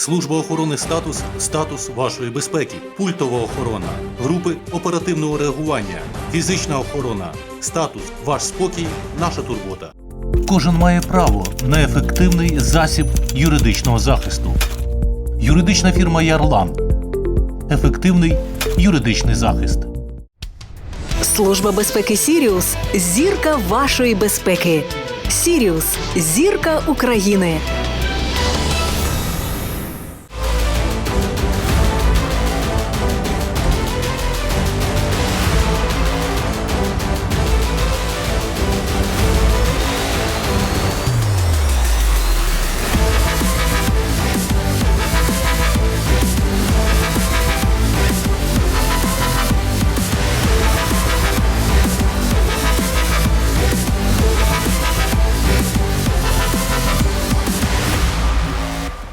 Служба охорони статус статус вашої безпеки, пультова охорона, групи оперативного реагування, фізична охорона, статус, ваш спокій, наша турбота. Кожен має право на ефективний засіб юридичного захисту. Юридична фірма Ярлан. Ефективний юридичний захист. Служба безпеки Сіріус зірка вашої безпеки. Сіріус зірка України.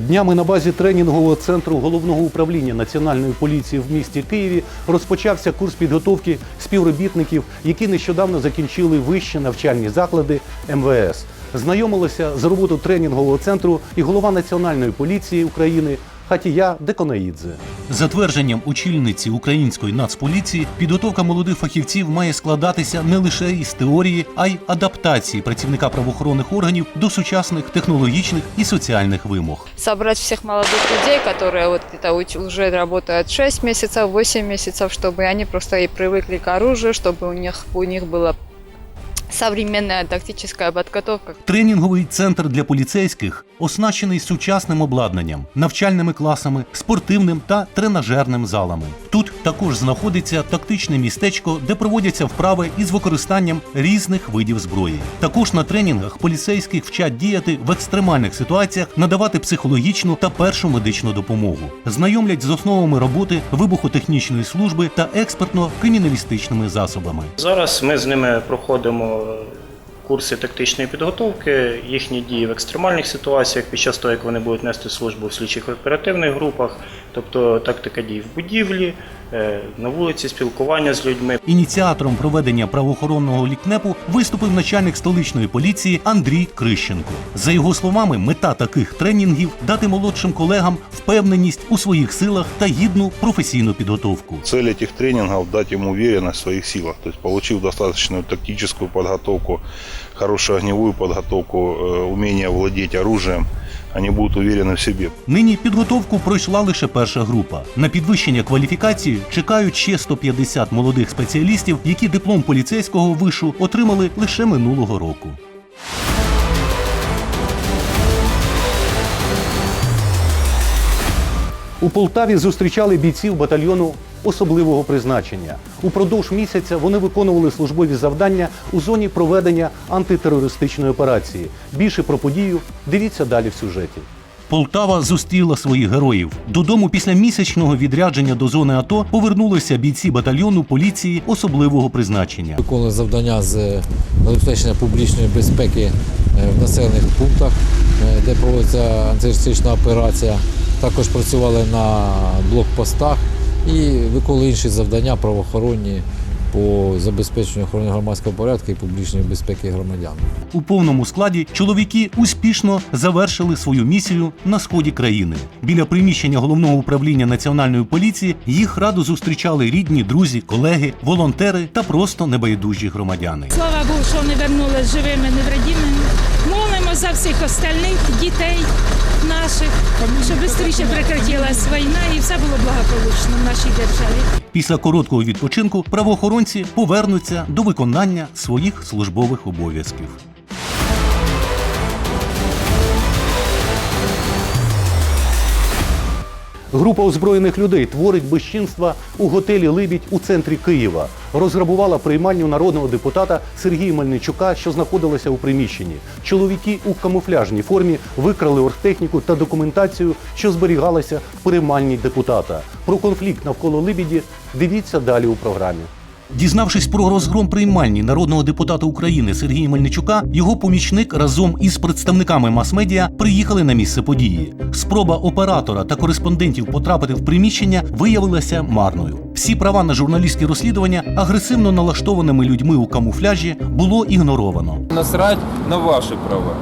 Днями на базі тренінгового центру головного управління національної поліції в місті Києві розпочався курс підготовки співробітників, які нещодавно закінчили вищі навчальні заклади МВС. Знайомилися з роботою тренінгового центру і голова національної поліції України Хатія Деконаїдзе. За твердженням очільниці української нацполіції, підготовка молодих фахівців має складатися не лише із теорії, а й адаптації працівника правоохоронних органів до сучасних технологічних і соціальних вимог. собрать всех молодых людей, которые вот это уч- уже работают 6 месяцев, 8 месяцев, чтобы они просто и привыкли к оружию, чтобы у них, у них была современная тактическая подготовка. Тренінговий центр для поліцейських оснащений сучасним обладнанням, навчальними класами, спортивним та тренажерним залами. Тут також знаходиться тактичне містечко, де проводяться вправи із використанням різних видів зброї. Також на тренінгах поліцейських вчать діяти в екстремальних ситуаціях, надавати психологічну та першу медичну допомогу, знайомлять з основами роботи вибухотехнічної служби та експертно-криміналістичними засобами. Зараз ми з ними проходимо курси тактичної підготовки, їхні дії в екстремальних ситуаціях під час того, як вони будуть нести службу в слідчих оперативних групах, тобто тактика дій в будівлі, на вулиці, спілкування з людьми. Ініціатором проведення правоохоронного лікнепу виступив начальник столичної поліції Андрій Крищенко. За його словами, мета таких тренінгів дати молодшим колегам впевненість у своїх силах та гідну професійну підготовку. Цель этих тренингов – дать им уверенность в своих силах. То есть, получив достаточную тактическую подготовку, хорошую огневую подготовку, э, умение оружием, они будут уверены в себе. Нині підготовку пройшла лише перша група. На підвищення кваліфікації чекають ще 150 молодих спеціалістів, які диплом поліцейського вишу отримали лише минулого року. У Полтаві зустрічали бійців батальйону особливого призначення. Упродовж місяця вони виконували службові завдання у зоні проведення антитерористичної операції. Більше про подію дивіться далі в сюжеті. Полтава зустріла своїх героїв. Додому після місячного відрядження до зони АТО повернулися бійці батальйону поліції особливого призначення. Виконували завдання з забезпечення публічної безпеки е, в населених пунктах, е, де проводиться антитерористична операція. Також працювали на блокпостах і виконували інші завдання правоохоронні по забезпеченню охорони громадського порядку і публічної безпеки громадян. У повному складі чоловіки успішно завершили свою місію на сході країни. Біля приміщення головного управління національної поліції їх радо зустрічали рідні, друзі, колеги, волонтери та просто небайдужі громадяни. Слава Богу, що вони вернулись живими, невредимими. Молимо за всіх остальних дітей наших, щоб швидше прекратилась війна і все було благополучно в нашій державі. Після короткого відпочинку правоохоронці повернуться до виконання своїх службових обов'язків. Група озброєних людей творить безчинства у готелі Либідь у центрі Києва. Розграбувала приймальню народного депутата Сергія Мельничука, що знаходилася у приміщенні. Чоловіки у камуфляжній формі викрали оргтехніку та документацію, що зберігалася в приймальні депутата. Про конфлікт навколо Либіді дивіться далі у програмі. Дізнавшись про розгром приймальні народного депутата України Сергія Мельничука, його помічник разом із представниками мас-медіа приїхали на місце події. Спроба оператора та кореспондентів потрапити в приміщення виявилася марною. Всі права на журналістське розслідування агресивно налаштованими людьми у камуфляжі було ігноровано. Насрать на ваші права.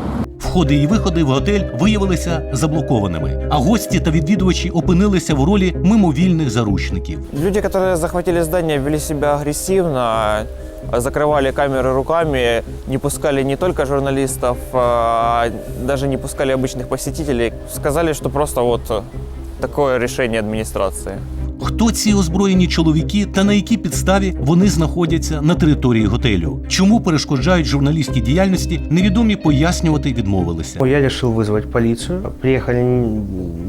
Входи і виходи в готель виявилися заблокованими, а гості та відвідувачі опинилися в ролі мимовільних заручників. Люди, которые захватили здание, вели себя агрессивно, закрывали камеры руками, не пускали не только журналистов, а даже не пускали обычных посетителей. Сказали, что просто вот такое решение администрации. Хто ці озброєні чоловіки та на якій підставі вони знаходяться на території готелю? Чому перешкоджають журналістській діяльності? Невідомі пояснювати відмовилися. Я решил вызвать полицию. Приехали, м,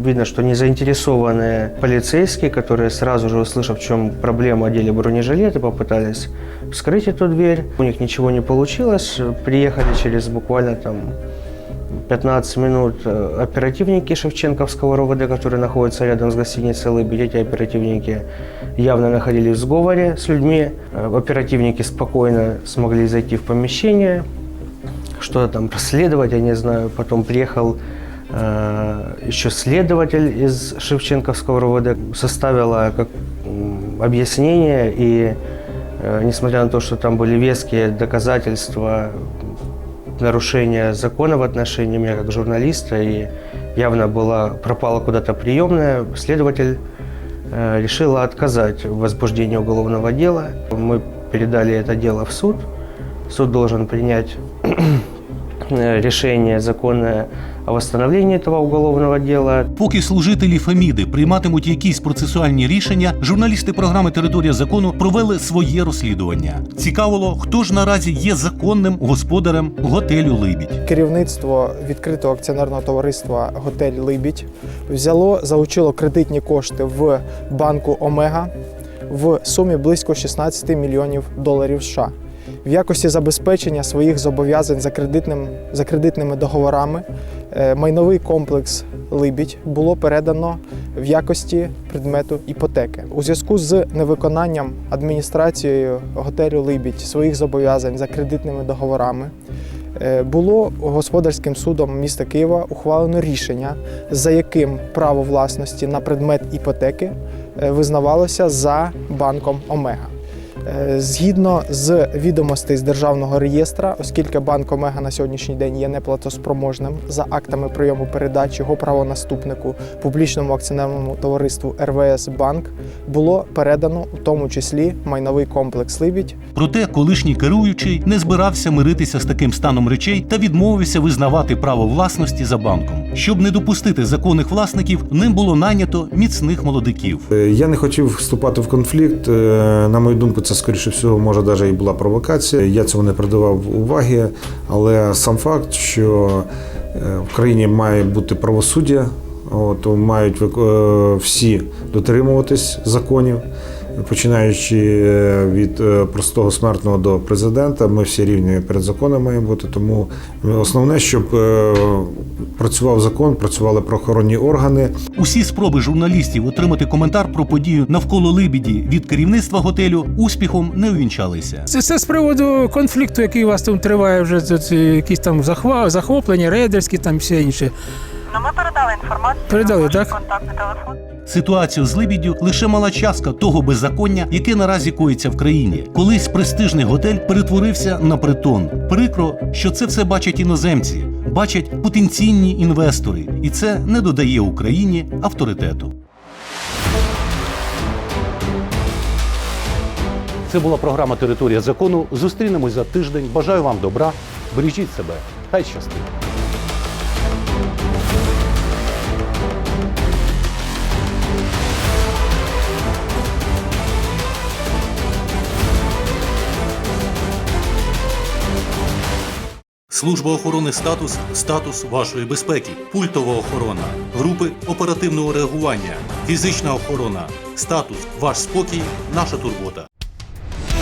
видно, что не заинтересованные полицейские, которые сразу же, услышав, в чем проблема, одели бронежилеты, попытались вскрыть эту дверь. У них ничего не получилось. Приехали через буквально там 15 минут э, оперативники Шевченковского РОВД, которые находятся рядом с гостиницей «Лыбедь». Эти оперативники явно находились в сговоре с людьми. Э, Оперативники спокойно смогли зайти в помещение, что-то там расследовать, я не знаю. Потом приехал э, еще следователь из Шевченковского РОВД, составила как, объяснение, и э, несмотря на то, что там были веские доказательства нарушения закона в отношении меня как журналиста, и явно была, пропала куда-то приемная, следователь э, решила отказать в возбуждении уголовного дела. Мы передали это дело в суд. Суд должен принять э, решение законное о восстановлении этого уголовного дела. Поки служителі Феміди прийматимуть якісь процесуальні рішення, журналісти програми Територія закону провели своє розслідування. Цікавило, хто ж наразі є законним господарем готелю Либідь. Керівництво відкритого акціонерного товариства Готель Либідь взяло залучило кредитні кошти в банку Омега в сумі близько 16 мільйонів доларів США. В якості забезпечення своїх зобов'язань за, кредитним, за кредитними договорами е, майновий комплекс Либідь було передано в якості предмету іпотеки. У зв'язку з невиконанням адміністрацією готелю Либідь своїх зобов'язань за кредитними договорами Е, було господарським судом міста Києва ухвалено рішення, за яким право власності на предмет іпотеки е, визнавалося за банком Омега. Е, Згідно з відомостей з державного реєстра, оскільки банк Омега на сьогоднішній день є неплатоспроможним за актами прийому передачі його правонаступнику публічному акціонерному товариству РВС Банк, було передано у тому числі майновий комплекс Либідь Проте колишній керуючий не збирався миритися з таким станом речей та відмовився визнавати право власності за банком. Щоб не допустити законних власників, ним було найнято міцних молодиків. Е, Я не хотів вступати в конфлікт. Е, На мою думку, це скоріше всього, може навіть і була провокація. Я цього не придавав уваги, але сам факт, що е, в країні має бути правосуддя, от, мають е, всі дотримуватись законів. Починаючи е, від е, простого смертного до президента, ми всі рівні перед законом маємо бути. Тому основне, щоб е, працював закон, працювали правоохоронні органи, Усі спроби журналістів отримати коментар про подію навколо Либіді від керівництва готелю успіхом не увінчалися. Це, це з приводу конфлікту, який у вас там триває вже якісь там захва, захоплення, рейдерські там все інше. Ну, ми передали інформацію. Передали, так? Контактний телефон. Ситуацію з Либіддю лише мала частка того беззаконня, яке наразі коїться в країні. Колись престижний готель перетворився на притон. Прикро, що це все бачать іноземці, бачать потенційні інвестори, і це не додає Україні авторитету. Це була програма Територія закону. Зустрінемось за тиждень. Бажаю вам добра. Бережіть себе. Хай щастить. Служба охорони статус статус вашої безпеки, пультова охорона, групи оперативного реагування, фізична охорона, статус ваш спокій, наша турбота.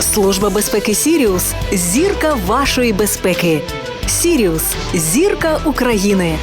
Служба безпеки Сіріус зірка вашої безпеки. Сіріус зірка України.